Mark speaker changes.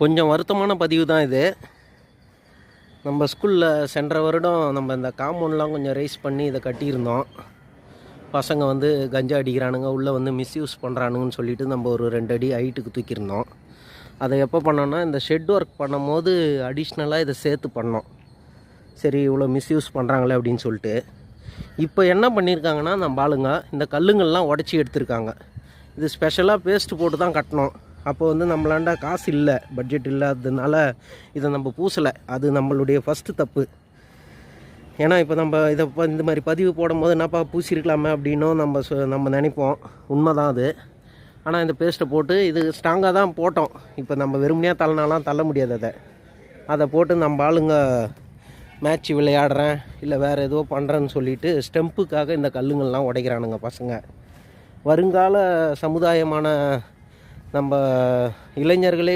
Speaker 1: கொஞ்சம் வருத்தமான பதிவு தான் இது. நம்ம ஸ்கூலில் சென்ற வருடம் நம்ம இந்த காம்பவுண்ட்லாம் கொஞ்சம் ரைஸ் பண்ணி இதை கட்டியிருந்தோம். பசங்க வந்து கஞ்சா அடிக்கிறானுங்க உள்ளே வந்து மிஸ்யூஸ் பண்ணுறானுங்கன்னு சொல்லிட்டு நம்ம ஒரு ரெண்டு அடி ஹைட்டுக்கு தூக்கியிருந்தோம். அதை எப்போ பண்ணோன்னா இந்த ஷெட் ஒர்க் பண்ணும்போது அடிஷ்னலாக இதை சேர்த்து பண்ணோம். சரி இவ்வளோ மிஸ்யூஸ் பண்ணுறாங்களே அப்படின்னு சொல்லிட்டு. இப்போ என்ன பண்ணியிருக்காங்கன்னா நம்ம ஆளுங்க இந்த கல்லுங்கள்லாம் உடச்சி எடுத்திருக்காங்க. இது ஸ்பெஷலாக பேஸ்ட் போட்டு தான் கட்டணும் அப்போ வந்து நம்மளாண்ட காசு இல்லை பட்ஜெட் இல்லாததுனால இதை நம்ம பூசலை. அது நம்மளுடைய ஃபஸ்ட்டு தப்பு. ஏன்னா இப்போ நம்ம இதை இந்த மாதிரி பதிவு போடும்போது என்னப்பா பூசிருக்கலாமே அப்படின்னும் நம்ம நம்ம நினைப்போம். உண்மை தான் அது. ஆனால் இந்த பேஸ்ட்டை போட்டு இது ஸ்ட்ராங்காக தான் போட்டோம். இப்போ நம்ம வெறுமனையாக தள்ளனாலாம் தள்ள முடியாது அதை. அதை போட்டு நம்ம ஆளுங்க மேட்ச் விளையாடுறேன் இல்லை வேறு ஏதோ பண்ணுறேன்னு சொல்லிட்டு ஸ்டெம்புக்காக இந்த கல்லுங்கள்லாம் உடைக்கிறானுங்க பசங்க. வருங்கால சமுதாயமான நம்ம இளைஞர்களே